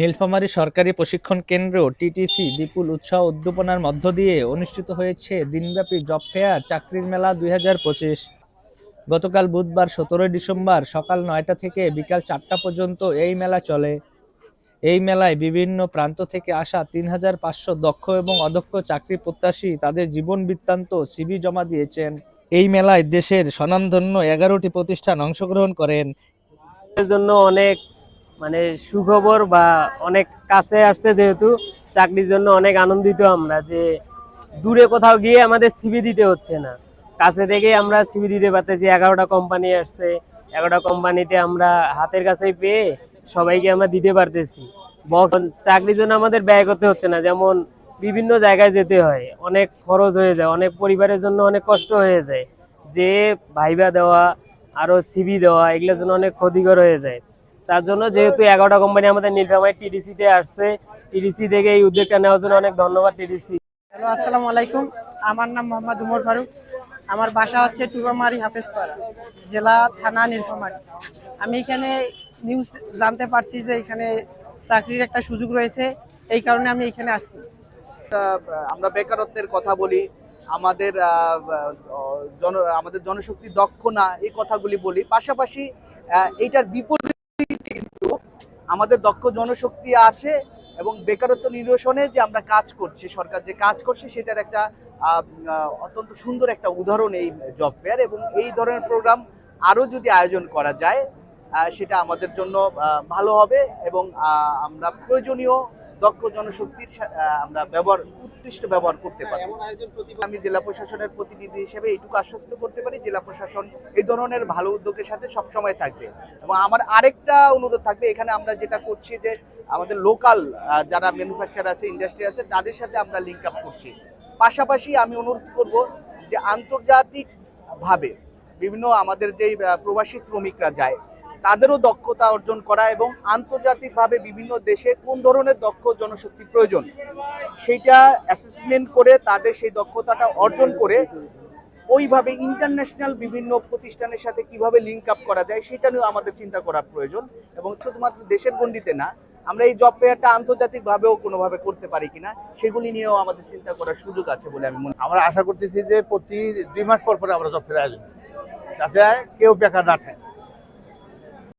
নীলফামারী সরকারি প্রশিক্ষণ কেন্দ্র টিটিসি বিপুল উৎসাহ উদ্দীপনার মধ্য দিয়ে অনুষ্ঠিত হয়েছে দিনব্যাপী জব ফেয়ার চাকরির মেলা দুই হাজার পঁচিশ। গতকাল বুধবার সতেরোই ডিসেম্বর সকাল নয়টা থেকে বিকাল চারটা পর্যন্ত এই মেলা চলে। এই মেলায় বিভিন্ন প্রান্ত থেকে আসা তিন হাজার পাঁচশো দক্ষ এবং অদক্ষ চাকরি প্রত্যাশী তাদের জীবন বৃত্তান্ত সিবি জমা দিয়েছেন। এই মেলায় দেশের স্বনামধন্য এগারোটি প্রতিষ্ঠান অংশগ্রহণ করেন। জন্য অনেক মানে সুখবর বা অনেক কাছে আসছে যেহেতু, চাকরির জন্য অনেক আনন্দিত আমরা যে দূরে কোথাও গিয়ে আমাদের সিবি দিতে হচ্ছে না। কাছে থেকে আমরা সিবি দিতে পারতেছি, এগারোটা কোম্পানি আসছে, এগারোটা কোম্পানিতে আমরা হাতের কাছেই পেয়ে সবাইকে আমরা দিতে পারতেছি। চাকরির জন্য আমাদের ব্যয় করতে হচ্ছে না, যেমন বিভিন্ন জায়গায় যেতে হয়, অনেক খরচ হয়ে যায়, অনেক পরিবারের জন্য অনেক কষ্ট হয়ে যায়। যে ভাইবা দেওয়া, আরও সিবি দেওয়া, এগুলোর জন্য অনেক ক্ষতিকর হয়ে যায়। তার জন্য যেহেতু এগারোটা কোম্পানি আমাদের নীলফামারী টিডিসি তে আসছে টিডিসি থেকে এই উদ্যোগটা নেওয়ার জন্য অনেক ধন্যবাদ টিডিসি হ্যালো আসসালামু আলাইকুম। আমার নাম মোহাম্মদ উমর ফারুক। আমার বাসা হচ্ছে টুবামারি হাফেজপাড়া জেলা থানা নীলফামারী আমি এখানে নিউজ জানতে পারছি যে এখানে চাকরির একটা সুযোগ রয়েছে এই কারণে আমি এখানে আসছি। আমরা বেকারত্বের কথা বলি আমাদের জন আমাদের জনশক্তি দক্ষ না এই কথাগুলি বলি। পাশাপাশি এইটার বিপরীতে আমাদের দক্ষ জনশক্তি আছে এবং বেকারত্ব নিরসনে যে আমরা কাজ করছি, সরকার যে কাজ করছে সেটার একটা অত্যন্ত সুন্দর একটা উদাহরণ এই জব ফেয়ার এবং এই ধরনের প্রোগ্রাম আরও যদি আয়োজন করা যায় সেটা আমাদের জন্য ভালো হবে এবং আমরা প্রয়োজনীয় দক্ষ জনশক্তির আমরা ব্যবহার উৎকৃষ্ট ব্যবহার করতে পারি। আমি জেলা প্রশাসনের প্রতিনিধি হিসেবে এইটুকু আশ্বস্ত করতে পারি জেলা প্রশাসন এই ধরনের ভালো উদ্যোগের সাথে সবসময় থাকবে। এবং আমার আরেকটা অনুরোধ থাকবে এখানে আমরা যেটা করছি যে আমাদের লোকাল যারা ম্যানুফ্যাকচার আছে ইন্ডাস্ট্রি আছে তাদের সাথে আমরা লিঙ্ক আপ করছি। পাশাপাশি আমি অনুরোধ করব যে আন্তর্জাতিকভাবে বিভিন্ন আমাদের যেই প্রবাসী শ্রমিকরা যায় তাদেরও দক্ষতা অর্জন করা এবং আন্তর্জাতিকভাবে বিভিন্ন দেশে কোন ধরনের দক্ষ জনশক্তি প্রয়োজন, সেইটা অ্যাসেসমেন্ট করে তাদের সেই দক্ষতাটা অর্জন করে ওইভাবে ইন্টারন্যাশনাল বিভিন্ন প্রতিষ্ঠানের সাথে কীভাবে লিঙ্ক আপ করা যায় সেটা নিয়েও আমাদের চিন্তা করা প্রয়োজন এবং শুধুমাত্র দেশের গণ্ডিতে না, আমরা এই জব ফেয়ারটা আন্তর্জাতিকভাবেও কোনোভাবে করতে পারি কিনা সেগুলি নিয়েও আমাদের চিন্তা করার সুযোগ আছে বলে আমি মনে আমরা আশা করতেছি যে প্রতি দুই মাস পর পর আমরা জব ফেয়ার আয়োজন যাতে কেউ বেকার না থাকে।